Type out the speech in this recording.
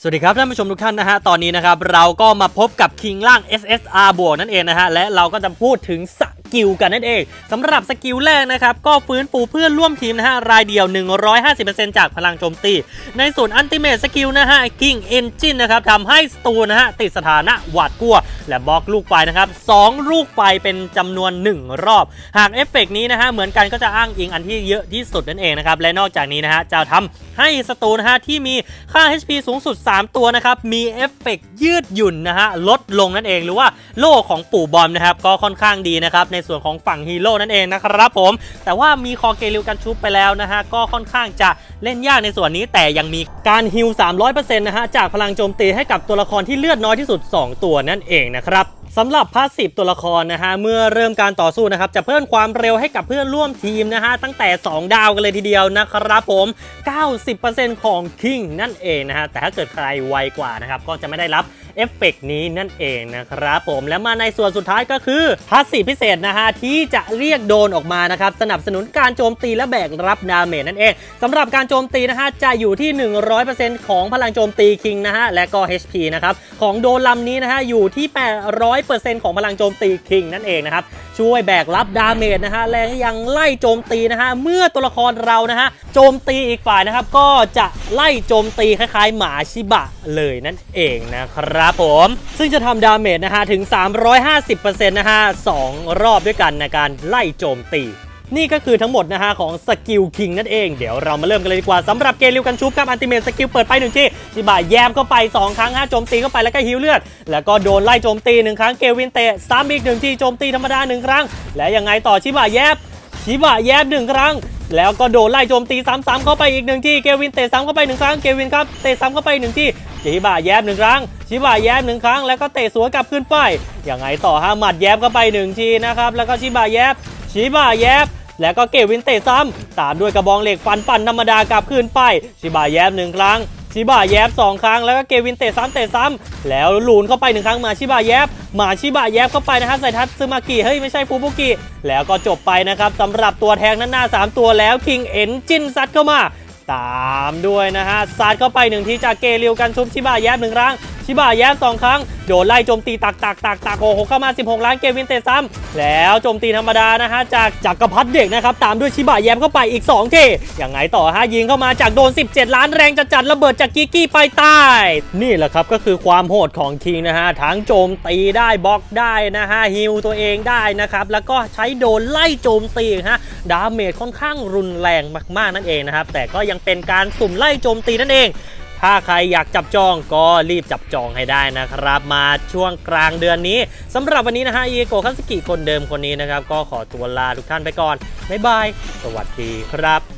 สวัสดีครับท่านผู้ชมทุกท่านนะฮะตอนนี้นะครับเราก็มาพบกับคิงล่าง SSR บวกนั่นเองนะฮะและเราก็จะพูดถึงสกิลกันนั่นเองสำหรับสกิลแรกนะครับก็ฟื้นฟูเพื่อนร่วมทีมนะฮะรายเดียว 150%จากพลังโจมตี ในส่วนอันติเม e สกิลนะฮะคิงเอนจินนะครับทำให้สตูนะฮะติดสถานะหวาดกลัว และบล็อกลูกไฟนะครับสองลูกไฟเป็นจำนวน 1 รอบ หากเอฟเฟกต์นี้นะฮะเหมือนกันก็จะอ้างอิงอันที่เยอะที่สุดนั่นเองนะครับและนอกจากนี้นะฮะจะทำให้สตูนะฮะที่มีค่า HP สูงสุด 3 ตัวนะครับมีเอฟเฟกต์ยืดหยุ่นนะฮะลดลงนั่นเองหรือว่าโล่ของปู่บอมนะครับก็ค่อนข้างดีนะครับในส่วนของฝั่งฮีโร่นั่นเองนะครับผม แต่ว่ามีคอเกลิวกันชุบไปแล้วนะฮะก็ค่อนข้างจะเล่นยากในส่วนนี้ แต่ยังมีการฮิล300%นะฮะจากพลังโจมตีให้กับตัวละครที่เลือดน้อยที่สุด 2 ตัวนั่นเองนะครับสำหรับพาสซีฟตัวละครนะฮะเมื่อเริ่มการต่อสู้นะครับจะเพิ่มความเร็วให้กับเพื่อนร่วมทีมนะฮะตั้งแต่ 2 ดาวกันเลยทีเดียวนะครับผม 90%ของคิงนั่นเองนะฮะแต่ถ้าเกิดใครไวกว่านะครับก็จะไม่ได้รับ เอฟเฟกต์นี้นั่นเองนะครับผมและมาในส่วนสุดท้ายก็คือพาสซีพิเศษนะฮะที่จะเรียกโดนออกมานะครับสนับสนุนการโจมตีและแบกรับดาเมจนั่นเองสำหรับการโจมตีนะฮะจะอยู่ที่ 100%ของพลังโจมตีคิงนะฮะและก็ HP นะครับของโดนลำนี้นะฮะอยู่ที่ 800%ของพลังโจมตีคิงนั่นเองนะครับ ช่วยแบกรับดาเมจนะฮะและยังไล่โจมตีนะฮะเมื่อตัวละครเรานะฮะโจมตีอีกฝ่ายนะครับ ก็จะไล่โจมตีคล้ายๆ หมาชิบะเลยนั่นเองนะครับผม ซึ่งจะทำดาเมจนะฮะถึง 350%นะฮะ2รอบด้วยกันในการไล่โจมตี นี่ก็คือทั้งหมดนะฮะของสกิลคิงนั่นเอง เดี๋ยวเรามาเริ่มกันเลยดีกว่าสำหรับเกลิวกันชุบครับอันติเมตสกิลเปิดไปหนึ่งทีชิบะแยมเข้าไป 2 ครั้งฮะโจมตีเข้าไปแล้วก็ฮิวเลือด แล้วก็โดนไล่โจมตีหนึ่งครั้งเกวินเตะซ้ำอีกหนึ่งทีโจมตีธรรมดาหนึ่งครั้ง และยังไงต่อชิบะแยบชิบะแยบหนึ่งครั้ง แล้วก็โดนไล่โจมตีซ้ำๆเข้าไปอีกหนึ่งที่ เกวินเตะซ้ำเข้าไปหนึ่งครั้ง เกวินครับเตะซ้ำเข้าไปหนึ่งที่ชิบะแยบหนึ่งครั้ง ชิบะแยบหนึ่งครั้ง แล้วก็เตะสวนกลับขึ้นไป ยังไงต่อฮะหมัดแยบเข้าไปหนึ่งทีนะครับ แล้วก็ชิบะแยบ ชิบะแยบแล้วก็เกวินเตะซ้ำตามด้วยกระบองเหล็กฟันปั่นธรรมดากลับคืนไป ชิบะแยบหนึ่งครั้งชิบะแยบสองครั้งแล้วก็เกวินเตะซ้ำเตะซ้ำแล้วหลูนเข้าไปหนึ่งครั้งมาชิบะแยบมาชิบะแยบเข้าไปนะฮะใส่ทัตซึมากิเฮ้ยไม่ใช่ฟูบุกิแล้วก็จบไปนะครับสำหรับตัวแทงนั้นหน้า 3 ตัวแล้วคิงเอ็นจินซัดเข้ามา ตามด้วยนะฮะซัดเข้าไปหนึ่งทีจากเกลิวกันชุบชิบะแยบหนึ่งครั้ง ชิบะแยบสองครั้ง โดนไล่โจมตีตักตักตักตักโอ้โหเข้ามา 16 ล้านเกวินเตะซ้ำแล้วโจมตีธรรมดานะฮะจากจากกระพัดเด็กนะครับตามด้วยชิบะแย้มเข้าไปอีก2ทีอย่างไงต่อฮะยิงเข้ามาจากโดน 17 ล้านแรงจัดจัดระเบิดจากกิกกี้ไปใต้นี่แหละครับก็คือความโหดของคิงนะฮะทั้งโจมตีได้บล็อกได้นะฮะฮิวตัวเองได้นะครับแล้วก็ใช้โดนไล่โจมตีฮะดาเมจค่อนข้างรุนแรงมากๆนั่นเองนะครับแต่ก็ยังเป็นการสุ่มไล่โจมตีนั่นเอง ถ้าใครอยากจับจองก็รีบจับจองให้ได้นะครับ มาช่วงกลางเดือนนี้สำหรับวันนี้นะฮะอีโกคัสกิคนเดิมคนนี้นะครับ ก็ขอตัวลาทุกท่านไปก่อนบ๊ายบาย สวัสดีครับ